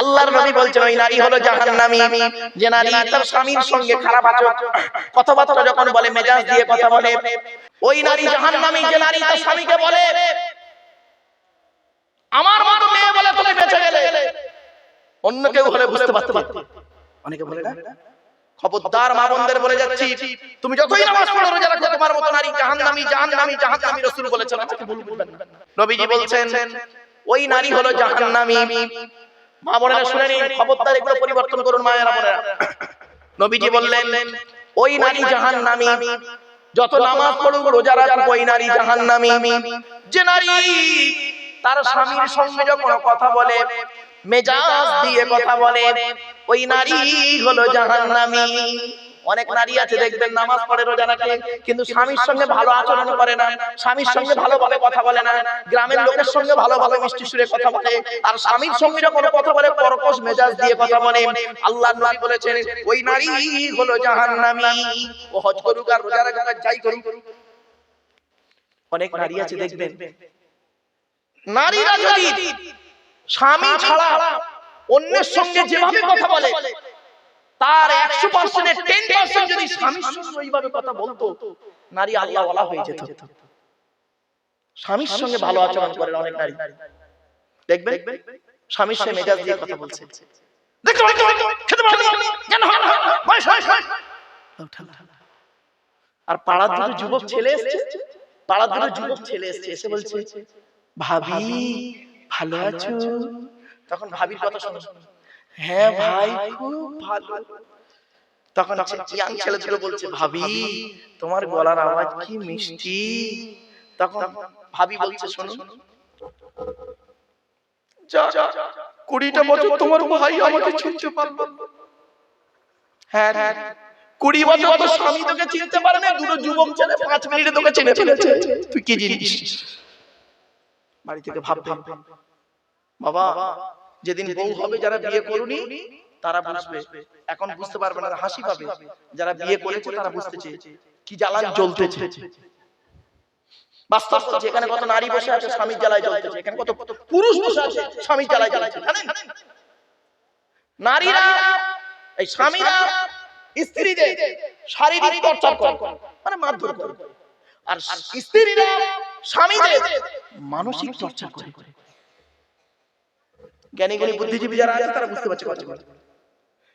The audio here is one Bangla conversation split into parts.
আল্লাহর নবী বলছেন ওই নারী হলো জাহান্নামী। যে নারী তার স্বামীর সঙ্গে খারাপ আচরণ কথাবার্তা যখন বলে মেজাজ দিয়ে কথা বলে ওই নারী জাহান্নামী যে নারী তার স্বামীকে বলে আমার মতো মেয়ে বলে তুমি বেঁচে গেলে। অন্য কেউ হলে বুঝতে পারতে পারত। অনেকে বলে না খবরদার মা বোনদের বলে যাচ্ছি তুমি যতই নামাজ পড়ো রোজা রাখো তোমার মতো নারী জাহান্নামী জাহান্নামী জাহান্নামী রাসূল বলেছেন আমাকে ভুল বলবেন না নবীজি বলছেন ওই নারী হলো জাহান্নামী। মা বোনেরা শুনে নিন খবরদার এগুলো পরিবর্তন করুন মায়েরা বোনেরা। নবীজি বললেন ওই নারী জাহান্নামী যত নামাজ পড়ুক রোজা রাখুক ওই নারী জাহান্নামী। যে নারী তার স্বামীর সঙ্গে যখন কথা বলে মেজাজ দিয়ে কথা বলে ওই নারী হলো জাহান্নামী। অনেক নারী আছে দেখবেন নামাজ পড়ে রোজা রাখে কিন্তু স্বামীর সঙ্গে ভালো আচরণ করে না স্বামীর সঙ্গে ভালোভাবে কথা বলে না গ্রামের লোকের সঙ্গে ভালোভাবে মিষ্টি সুরে কথা বলে আর স্বামীর সঙ্গে যখন কথা বলে পরকশ মেজাজ দিয়ে কথা বলে আল্লাহ নবী বলেছেন ওই নারী হলো জাহান্নামী ও হজ করুক আর রোজা রাখুক আর যাই করুক। অনেক নারী আছে দেখবেন। নারীরা যদি স্বামী ছাড়া অন্যের সঙ্গে যেভাবে কথা বলে তার একশো পার্সেন্টের টেন পার্সেন্ট যদি স্বামীর সঙ্গে ওইভাবে কথা বলতো নারী আল্লাহ বলা হয়ে যেত। স্বামীর সঙ্গে ভালো আচরণ করেন অনেক নারী। দেখবেন? স্বামীর সঙ্গে মেজাজ দিয়ে কথা বলছে। আর পাড়ার দুটো যুবক ছেলে এসছে। পাড়ার দুটো যুবক ছেলে এসছে। এসে বলছে ভাবি ভালো আছো? তখন ভাবির কথা শোনো। হ্যাঁ ভাই খুব ভালো। তখন ইয়াং ছেলে দুটো বলছে ভাবি তোমার গলার আওয়াজ কি মিষ্টি? তখন ভাবি বলছে শোনো যা কুড়িটা বছর তোমার ভাই আমাকে চিনতে পারল। না। হ্যাঁ হ্যাঁ কুড়ি বছর তোর স্বামী তোকে চিনতে পারে না দুটো যুবক ছেলে পাঁচ মিনিটে তোকে চিনে ফেলেছে তুই কি জিনিস? বাড়ি থেকে ভাব ভাব বাবা যেদিন বউ হবে যারা বিয়ে করুনি তারা বুঝবে। এখন বুঝতে পারবে না হাসি পাবে। যারা বিয়ে করেছে তারা বুঝতেছে কি জ্বালান জ্বলতেছে। বাস্তব এখানে কত নারী বসে আছে স্বামীর জ্বালায় জ্বলতেছে। এখানে কত পুরুষ বসে আছে স্বামীর জ্বালায় জ্বলতেছে। জানেন? নারীরা এই স্বামীরা স্ত্রীদের শারীরিক টর্চার করে মানে মারধর করে। আর স্ত্রীরা স্বামীদের মানসিক টর্চার করে। জ্ঞানী গুণী বুদ্ধিজীবী যারা আছে তারা বুঝতে পারছে কথা।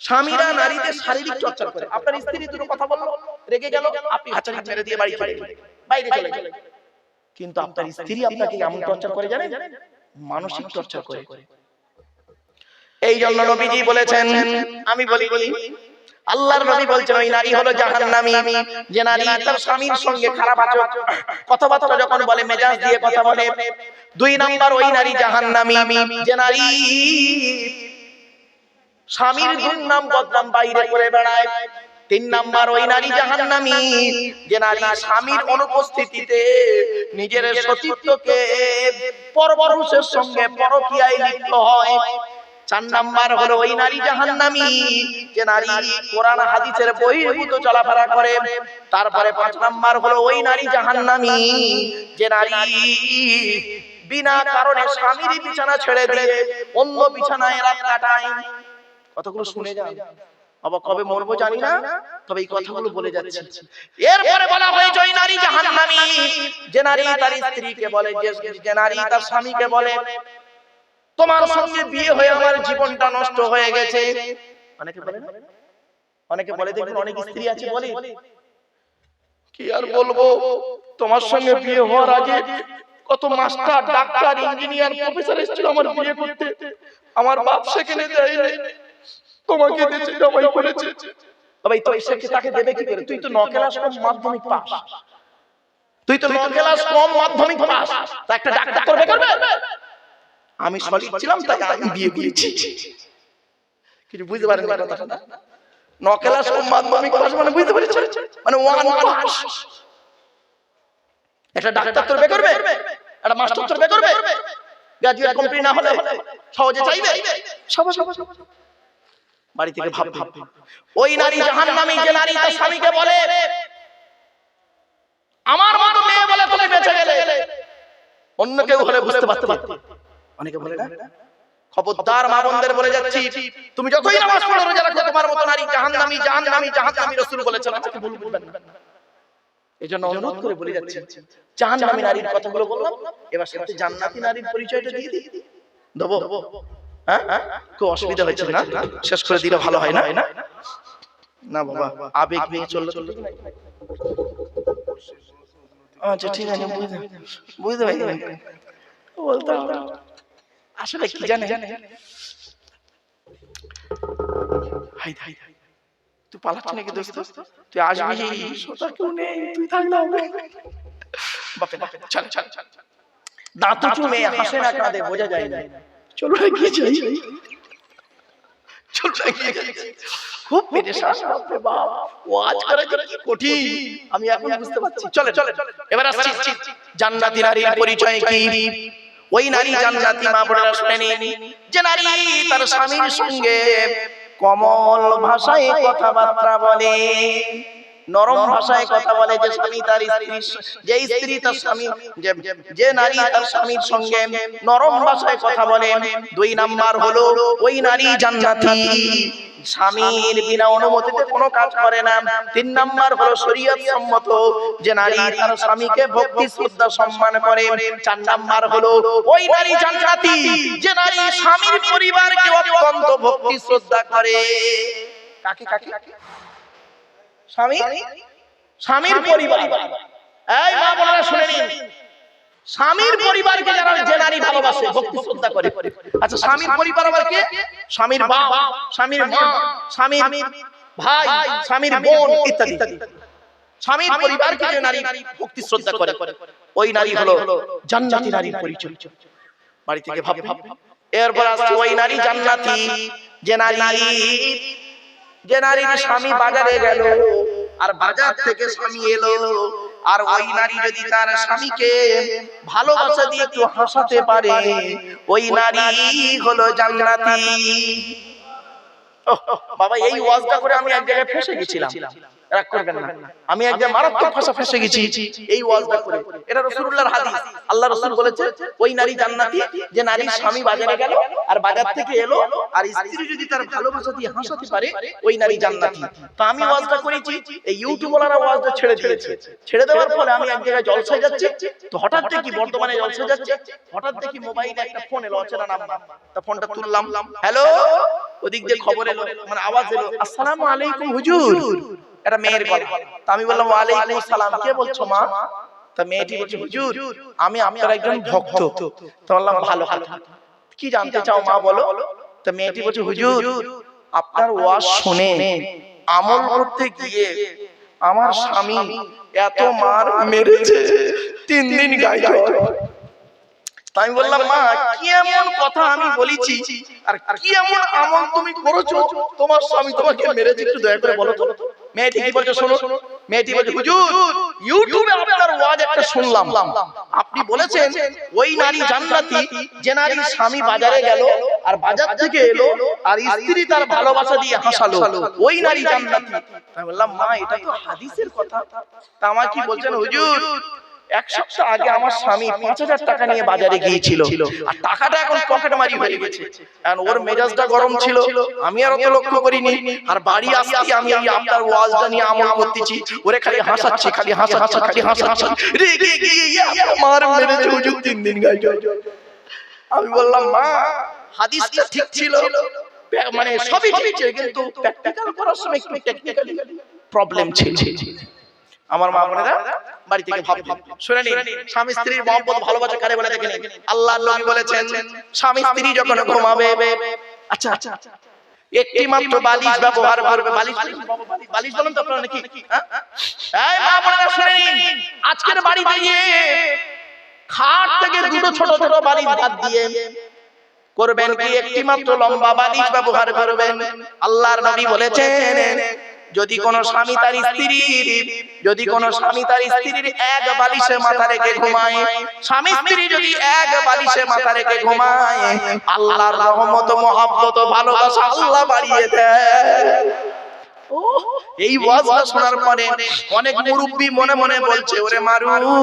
স্বামীরা নারীদের শারীরিক চর্চা করে। আপনার স্ত্রী দুটো কথা বলল রেগে গেল আপনি হাঁচারি মেরে দিয়ে বাড়ি চলে বাইরে চলে গেলেন। কিন্তু আপনার স্ত্রী আপনাকে এমন টর্চার করে জানেন? মানসিক টর্চার করে। এই জন্য নবীজি বলেছেন আমি বলি বলি আল্লাহর নবী বলছেন, ওই নারী হলো জাহান্নামী। যে নারী তার স্বামীর সঙ্গে খারাপ আচরণ, কথাবার্তা যখন বলে, মেজাজ দিয়ে কথা বলে, দুই নাম্বার ওই নারী জাহান্নামী। যে নারী স্বামীর দুর্নাম বদনাম বাইরে করে বেড়ায়। তিন নাম্বার ওই নারী জাহান্নামী। যে নারী স্বামীর অনুপস্থিতিতে নিজের সতীত্বকে পরপুরুষের সঙ্গে পরকীয়ায় লিপ্ত হয়। চার নাম্বার হলো ওই নারী জাহান্নামী, যে নারী কোরআন, হাদিসের বহির্ভূত চলাফেরা করে। তারপরে পাঁচ নাম্বার হলো ওই নারী জাহান্নামী, যে নারী বিনা কারণে স্বামীর বিছানা ছেড়ে দিয়ে অন্য বিছানায় রাত কাটায়। কতগুলো শুনে যান। কবে মরবো জানি না, তবে এই কথাগুলো বলে যাচ্ছি। এরপরে বলা হয়েছে ওই নারী জাহান্নামী, যে নারী তার স্ত্রীকে বলে যে নারী তার স্বামীকে বলে। তোমার সঙ্গে বিয়ে হয়ে আমার জীবনটা নষ্ট হয়ে গেছে। অনেকে বলে অনেকে বলে দেখবেন অনেক স্ত্রী আছে বলে। কি আর বলব? তোমার সঙ্গে বিয়ে হওয়ার আগে কত মাস্টার ডাক্তার ইঞ্জিনিয়ার প্রফেসর এসেছিল আমার বিয়ে করতে। আমার বাপ সেখানে দেয়। তোমাকে দিয়েছে জামাই করেছে। তবে তো এসে তাকে দেবে কি করে? তুই তো ন ক্লাস কম মাধ্যমিক পাস। তুই তো ন ক্লাস কম মাধ্যমিক পাস। তা একটা ডাক্তার করবে করবে? আমি সঠিক ছিলাম তাই আমি বিয়ে করেছি। কিছু বুঝতে পারেন কথাটা? মাধ্যমিক পাস মানে বুঝতে পেরেছেন মানে ওয়ান পাস একটা ডাক্তার তোর বে করবে? একটা মাস্টার তোর বে করবে? গ্রাজুয়েট কমপ্লিট না হলে সহজে চাইবে? সব সব বাড়ি থেকে ভাব ভাব। ওই নারী জাহান্নামী যে নারী তার স্বামীকে বলে আমার মতো মেয়ে বলে তুমি বেঁচে গেলে। অন্য কেউ হলে বুঝতে পারতে পারত। অনেকে বলে না? খবরদার মা বলে যাচ্ছি, তুমি যতই নামাজ পড়ো রোজা রাখো তোমার মতো নারী জাহান্নামী জাহান্নামী জাহান্নামী রাসূল বলেছেন বলবেন না। এই জন্য অনুরোধ করে বলে যাচ্ছি, জাহান্নামী নারীর কথাগুলো বললাম, এবার সাথে জান্নাতি নারীর পরিচয়টা দিয়ে দিই। দেবো? হ্যাঁ? খুব অসুবিধা হয়েছে না? শেষ করে দিলে ভালো হয় না? না বাবা, আবেগ নিয়ে চললে আচ্ছা ঠিক আছে বুঝতে বুঝতে পারি বলতে হবে না। আসলে কি জানে? Hi hi hi. তুই পালাচ্ছি নাকি দোস্ত? তুই আসবি কেউ নেই। তুই বাপে বাপে চল চল চল দাঁত চুমে হাসে না কাঁদে বোঝা যায় না। চলো না গিয়ে যাই। চলো না গিয়ে খুব পেরেশান। বাপরে বাপ। ওয়াজ করা যে কি কঠিন। আমি এখন বুঝতে পারছি। চলে চলে এবার আসছি। জান্নাতি নারীর পরিচয় কি? ওই নারী জান্নাতি মা বোনেরা শুনে যে নারী তার স্বামীর সঙ্গে কমল ভাষায় কথাবার্তা বলে। নরম ভাষায় কথা বলে যে স্বামী তার স্ত্রী যে স্ত্রী তার স্বামী যে- নারী তার স্বামীর সঙ্গে নরম ভাষায় কথা বলে দুই নাম্বার হলো ওই নারী জান্নাতি। স্বামীর বিনা অনুমতিতে কোনো কাজ করে না। তিন নাম্বার হলো শরীয়ত সম্মত যে নারী তার স্বামীকে ভক্তি শ্রদ্ধা সম্মান করে চার নাম্বার হলো ওই নারী জান্নাতি যে নারী স্বামীর পরিবারকে অত্যন্ত ভক্তি শ্রদ্ধা করে। কাকে কাকে? স্বামী? স্বামীর পরিবার। এই মা বোনেরা শুনে নিন। স্বামীর পরিবারকে যারা যে নারী ভালোবাসে ভক্তি শ্রদ্ধা করে। আচ্ছা স্বামীর পরিবার আবার কে স্বামীর বাপ স্বামীর মা স্বামীর ভাই স্বামীর বোন ইত্যাদি। স্বামীর পরিবারকে যে নারী ভক্তি শ্রদ্ধা করে ওই নারী হলো জান্নাতি নারীর পরিচয়। বাড়ি থেকে ভাব ভাব এরপর আসছে ওই নারী জান্নাতি যে নারী যে নারীর স্বামী বাজারে গেল, আর বাজার থেকে স্বামী এলো, আর ওই নারী যদি তার স্বামীকে ভালোবাসা দিয়ে একটু হাসাতে পারে, ওই নারী হলো জান্নাতি। বাবা, এই ওয়াজটা করে আমি এক জায়গায় ফেসে গেছিলাম। রাগ করবেন না। আমি এক জায়গায় মারাত্মক ভাষা ফেসে গেছি এই ওয়াজটা করে। এটা রাসূলুল্লাহর হাদিস। আল্লাহ রাসূল বলেছে ওই নারী জান্নাতি যে নারীর স্বামী বাজারে গেল আর বাজার থেকে এলো আর স্ত্রী যদি তার ভালোবাসা দিয়ে হাসাতে পারে ওই নারী জান্নাতি। তো আমি ওয়াজটা করেছি এই ইউটিউবাররা ওয়াজটা ছেড়ে দিয়েছে। ছেড়ে দেওয়ার ফলে আমি এক জায়গায় জলসায় যাচ্ছি তো হঠাৎ দেখি বর্তমানে জলসায় যাচ্ছে হঠাৎ দেখি মোবাইলে একটা ফোন এলো অচেনা নাম্বার তা ফোনটা তুললাম হ্যালো? ওদিক দিয়ে খবর এলো মানে আওয়াজ এলো। আসসালামু আলাইকুম হুজুর এটা মেয়ের গলা তা আমি বললাম, ওয়ালাইকুম সালাম, কে বলছো মা? তা মেয়েটি বলছে, হুজুর, আমি আপনার একজন ভক্ত। তো বললাম, ভালো কথা কি জানতে চাও মা, বলো? তা মেয়েটি বলছে, হুজুর, আপনার ওয়াজ শুনে আমল করতে গিয়ে আমার স্বামী এত মার মেরেছে, তিন দিন গায়ে জ্বর। আমি বললাম, মা, কি এমন কথা আমি বলেছি? আর কি এমন আমল তুমি করেছ? তোমার স্বামী তোমাকে মেরেছে, একটু দয়া করে বলো তো। মেয়েটি কি বলছে শোনো মেয়েটি বলছে হুজুর ইউটিউবে আপনার ওয়াজ একটা শুনলাম। আপনি বলেছেন ওই নারী জান্নাতি যে নারী স্বামী বাজারে গেল আর বাজার থেকে এলো আর স্ত্রী তার ভালোবাসা দিয়ে হাসালো। ওই নারী জান্নাতি। আমি বললাম মা এটা তো হাদিসের কথা। তা আমার কি বলছেন হুজুর? এক সপ্তাহ আগে আমার স্বামী পাঁচ হাজার টাকা নিয়ে বাজারে গিয়েছিল আর টাকাটা এখন পকেট মারি হয়ে গেছে কারণ ওর মেজাজটা গরম ছিল আমি আর অত লক্ষ্য করিনি আর বাড়ি আসতে আমি এই আপনার ওয়াজটা নিয়ে আমল করতেছি ওরে খালি হাসাচ্ছি খালি হাসাচ্ছি খালি হাসা হাসাচ্ছি রেগে গিয়ে আমার মেরেছে হুজুর তিন দিন জ্বর। আমি বললাম মা হাদিসটা ঠিক ছিল মানে সবই ঠিক ছিল কিন্তু প্র্যাকটিক্যাল করার সময় একটু টেকনিক্যালি প্রবলেম ছিল আমার মা বোনেরা বাড়ি থেকে শুনে নিন স্বামী স্ত্রীর মহব্বত ভালোবাসা কারে বলে দেখেন? আল্লাহ নবী বলেছেন স্বামী স্ত্রী যখন ঘুমাবে আচ্ছা আচ্ছা একটি মাত্র বালিশ ব্যবহার করবে বালিশ বালিশ বলেন তো আপনারা নাকি হ্যাঁ? এই মা বোনেরা শুনে নিন। আজকের বাড়িতে গিয়ে খাট থেকে দুটো ছোট ছোট বালিশ বাদ দিয়ে করবেন কি? একটি মাত্র লম্বা বালিশ ব্যবহার করবেন। আল্লাহর নবী বলেছেন যদি কোন স্বামী তার স্ত্রীর যদি কোন স্বামী তার স্ত্রীর এক বালিশে মাথা রেখে ঘুমায়। স্বামী স্ত্রী যদি এক বালিশে মাথা রেখে ঘুমায়। আল্লাহর রহমত মহব্বত ভালোবাসা আল্লাহ বাড়িয়ে দেয়। এই ওয়াজটা শোনার পরে অনেক মুরব্বী মনে মনে বলছে ওরে মারু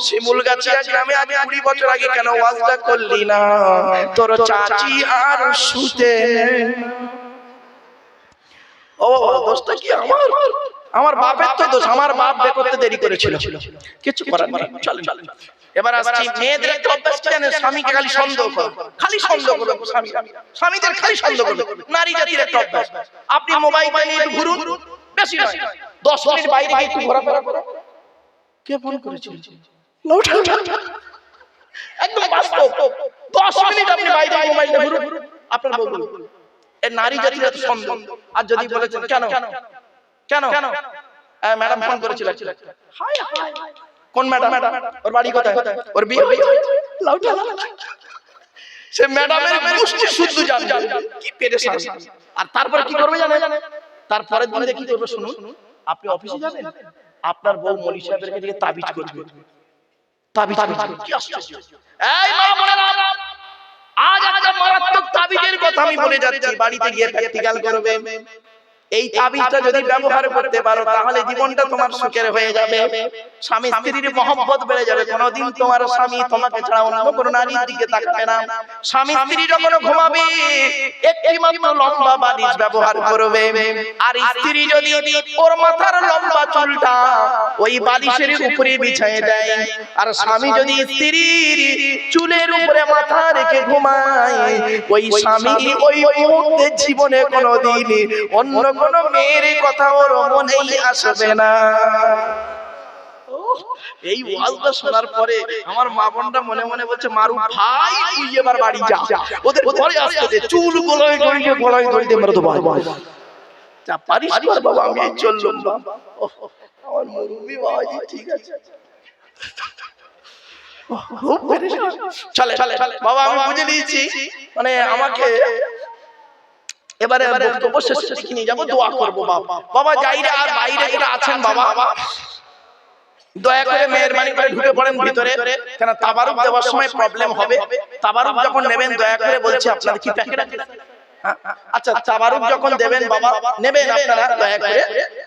শিমুল গাছিয়া গ্রামে আগে কুড়ি বছর আগে কেন ওয়াজটা করলি না? তোর চাচি আর শুতে। ও দোষটা কি আমার? আমার বাপের তো দোষ আমার বাপ বে করতে দেরি করেছিল। কিছু করার নেই। চলেন এবার আসছি মেয়েদের একটা অভ্যাস কি জানেন? স্বামীকে খালি সন্দেহ করো। খালি সন্দেহ করো স্বামী। স্বামীদের খালি সন্দেহ করো। নারী জাতির একটা অভ্যাস। আপনি মোবাইল নিয়ে একটু ঘুরুন। বেশি নয়। মিনিট বাইরে গিয়ে একটু ঘোরাফেরা করো। কে ফোন করেছিল? একদম বাস্তব। দশ মিনিট আপনি বাইরে মোবাইলটা ঘুরুন। আপনার বউ নারী জাতির এত সন্দেহ আর যদি বলেছেন কেন? কেন? আহ, ম্যাডাম ফোন করেছিল। Hi, hi. কোন ম্যাডাম? ওর বাড়ি কোথায়? ওর বিয়ে লাউটা, লাউটা। সে ম্যাডামের শুদ্ধ কি পেরেশান আর তারপরে কি করবে জানেন তারপরে দিন দেখি করবে শুনুন। আপনি অফিসে যাবেন? আপনার বউ মলি সাহেবের কাছে তাবিজ করবে। তাবিজ করবে। কি আশ্চর্য। এই মা বোনেরা আজ মারাত্মক তাবিজের কথা আমি বলে যাচ্ছি বাড়িতে গিয়ে প্র্যাকটিক্যাল করবে এই তাবিজটা যদি ব্যবহার করতে পারো তাহলে জীবনটা তোমার সুখের হয়ে যাবে। স্বামী স্ত্রীর মহব্বত বেড়ে যাবে। কোনোদিন তোমার স্বামী তোমাকে ছাড়া অন্য কোনো নারীর দিকে তাকাবে না। স্বামী স্ত্রী যখন ঘুমাবে একটি মাত্র লম্বা বালিশ ব্যবহার করবে। আর স্ত্রী যদি ওর মাথার লম্বা চুলটা ওই বালিশের উপরে বিছায় দেয়। আর স্বামী যদি স্ত্রীর চুলের উপরে মাথা রেখে ঘুমায় ওই স্বামী ওই মুহূর্তে জীবনে কোনোদিন অন্য কোন মেয়ের কথা ওর মনেই আসবে না। এই ওয়াজটা শোনার পরে আমার মা বোনটা মনে মনে বলছে মারু ভাই তুই এবার বাড়ি যা। ওদের ঘরে আসতে দে চুল গলায় গলায় মেরে দেবো যা পারিস বাবা আমি চললাম। বাবা আমার বাবাজি ঠিক আছে। চলে চলে বাবা আমি বুঝে নিয়েছি। মানে আমাকে এবারে বক্তব্য শেষের দিকে নিয়ে যাব দোয়া করব বাবা বাবা যাইরা আর বাইরে যারা আছেন বাবা? দয়া করে মেহরবানি করে ঢুকে পড়েন ভিতরে। কেন তাবারুক দেওয়ার সময় প্রবলেম হবে? তাবারুক যখন নেবেন দয়া করে বলছি আপনাদের কি প্যাকেট আছে? আচ্ছা তাবারুক যখন দেবেন বাবা নেবেন আপনারা দয়া করে।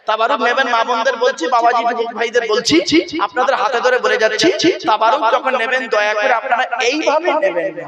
তাবারুক নেবেন মা বোনদের বলছি বাবাজি ভাইদের বলছি আপনাদের হাতে ধরে বলে যাচ্ছি তাবারুক যখন নেবেন দয়া করে আপনারা এইভাবে নেবেন। না।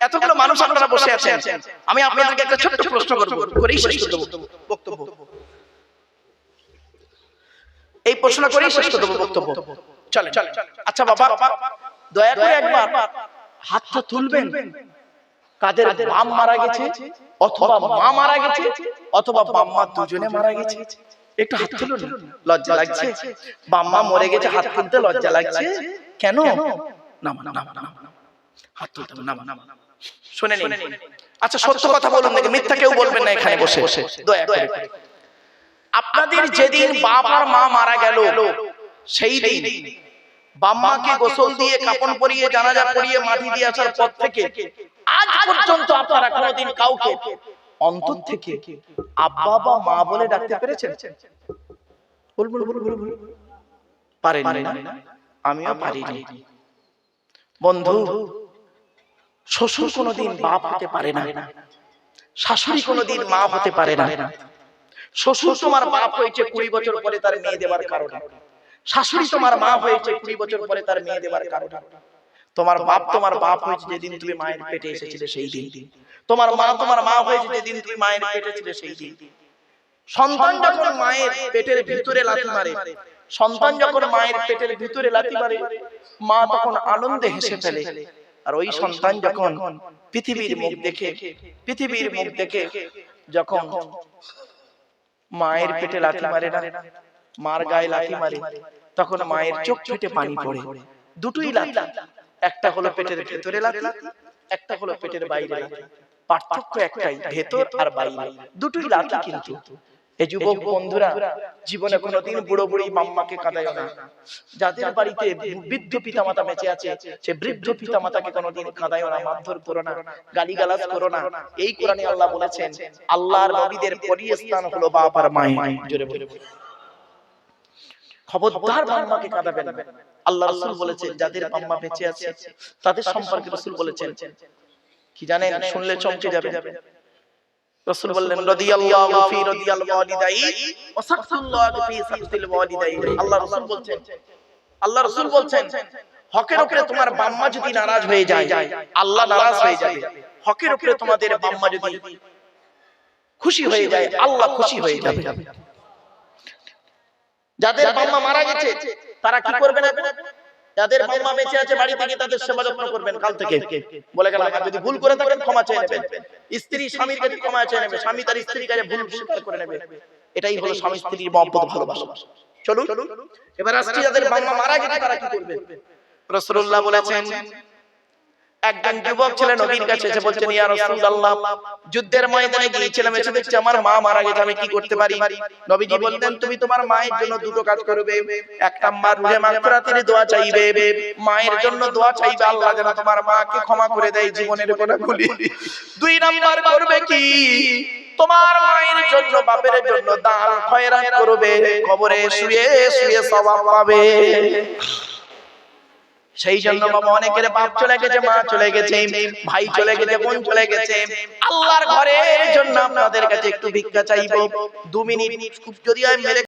এতগুলো মানুষ আপনারা বসে আছেন। আমি আপনাদেরকে একটা ছোট্ট প্রশ্ন করব। করেই শেষ করব। বক্তব্য এই প্রশ্ন করেই শেষ করব বক্তব্য। চলে আচ্ছা বাবা দয়া করে একবার হাতটা তুলবেন। কাদের বাম মারা গেছে অথবা মা মারা গেছে অথবা বাম্মা দুজনে মারা গেছে। একটু হাত তুলুন। লজ্জা লাগছে। বাম মা মরে গেছে হাত তুলতে লজ্জা লাগছে। কেন? না না না না না হাত তুলতে নামা, নামা, নামা। শুনে নিন। আচ্ছা সত্য কথা বলুন নাকি মিথ্যা কেউ বলবেন না এখানে বসে। দয়া করে। আপনাদের যেদিন বাপ আর মা মারা গেল সেই দিন বাম্মাকে গোসল দিয়ে কাপড় পরিয়ে জানাজা পরিয়ে মাটি দিয়ে আসার পর থেকে আজ পর্যন্ত আপনারা কোনোদিন কাউকে অন্তর থেকে আব্বা বা মা বলে ডাকতে পেরেছেন? বল বল বল বল বল। পারেন না আমিও পারিনি। বন্ধু শ্বশুর কোনোদিন বাপ হতে পারে না। শাশুড়ি কোনোদিন মা হতে পারে না। শ্বশুর তোমার বাপ হয়েছে কুড়ি বছর পরে তার মেয়ে দেওয়ার কারণে। শাশুড়ি তোমার মা হয়েছে কুড়ি বছর পরে তার মেয়ে দেওয়ার কারণে। তোমার বাপ তোমার বাপ হয়েছে যেদিন তুমি মায়ের পেটে এসেছিলে সেই দিন। তোমার মা তোমার মা হয়েছে যেদিন তুমি মায়ের পেটে ছিলে সেই দিন সন্তান যখন মায়ের পেটের ভিতরে লাথি মারে সন্তান যখন মায়ের পেটের ভিতরে লাথি মারে মা তখন আনন্দে হেসে ফেলে আর ওই সন্তান যখন পৃথিবীর মুখ দেখে পৃথিবীর মুখ দেখে যখন মায়ের পেটে লাথি মারে না মার গায়ে লাথি মারে তখন মায়ের চোখ ফেটে পানি পড়ে। দুটোই লাথি একটা হলো পেটের ভেতরে লাথি একটা হলো পেটের বাইরে লাথি। পার্থক্য একটাই ভেতর আর বাইরে। দুটোই লাথি কিন্তু। এই যুবক বন্ধুরা জীবনে কোনোদিন বুড়ো বুড়ি মাম্মাকে কাঁদায় না। যাদের বাড়িতে বৃদ্ধ পিতামাতা বেঁচে আছে সে বৃদ্ধ পিতামাতাকে কোনোদিন কাঁদায় না মারধর করো না গালিগালাজ করো না। এই কোরআনে আল্লাহ বলেছেন আল্লাহর নবীদের পরিস্থান হলো বাপ আর মায়ের জোরে বলে খবরদার মাম্মাকে কাঁদাবেন না। আল্লাহ রাসূল বলেছেন যাদের মাম্মা বেঁচে আছে তাদের সম্পর্কে রাসূল বলেছেন। কি জানেন? শুনলে চমকে যাবে। রাসূল বললেন রাদিয়াল্লাহু ফি রাদিয়াল ওয়ালিদাই ওয়া সাকতুল্লাহু ফি সাকতিল ওয়ালিদাই আল্লাহ রাসূল বলছেন আল্লাহ রাসূল বলছেন হকের উপরে তোমার বাম্মা যদি নারাজ হয়ে যায় আল্লাহ নারাজ হয়ে যাবে। হকের উপরে তোমাদের বাম্মা যদি খুশি হয়ে যায় আল্লাহ খুশি হয়ে যাবে। যাদের বাম্মা মারা গেছে তারা কি করবে এখন? যাদের বাবা বেঁচে আছে বাড়ি থেকে তাদের সেবা যত্ন করবেন কাল থেকে। বলে গেলাম আর যদি ভুল করে থাকেন ক্ষমা চেয়ে নেবেন। স্ত্রী স্বামীর কাছে ক্ষমা চেয়ে নেবে স্বামী তার স্ত্রীর কাছে ভুল স্বীকার করে নেবে। এটাই হলো স্বামী স্ত্রীর মহব্বত ভালোবাসা। চলুন এবার আসছি যাদের বাবা মারা গেছে তারা কি করবে রাসূলুল্লাহ বলেছেন একজন যুবক ছেলে নবীর কাছে এসে বলছেন ইয়া রাসূলুল্লাহ যুদ্ধের ময়দানে গিয়েছিলাম এসে দেখছি আমার মা মারা গেছে আমি কি করতে পারি? নবীজি বললেন তুমি তোমার মায়ের জন্য দুটো কাজ করবে। এক নাম্বার রুহে মাগফিরাতের দোয়া চাইবে। মায়ের জন্য দোয়া চাইবে আল্লাহ যেন তোমার মাকে ক্ষমা করে দেয় জীবনের গুনাহগুলি দুই নাম্বার করবে কি? তোমার মায়ের জন্য বাপের জন্য দান খয়রাত করবে। কবরে শুয়ে শুয়ে সওয়াব পাবে। সেই জন্য বাবা অনেকের বাপ চলে গেছে মা চলে গেছে ভাই চলে গেছে বোন চলে গেছে। আল্লাহর ঘরের জন্য আপনাদের কাছে একটু ভিক্ষা চাইব। দু মিনিট খুব যদি আমি মেরে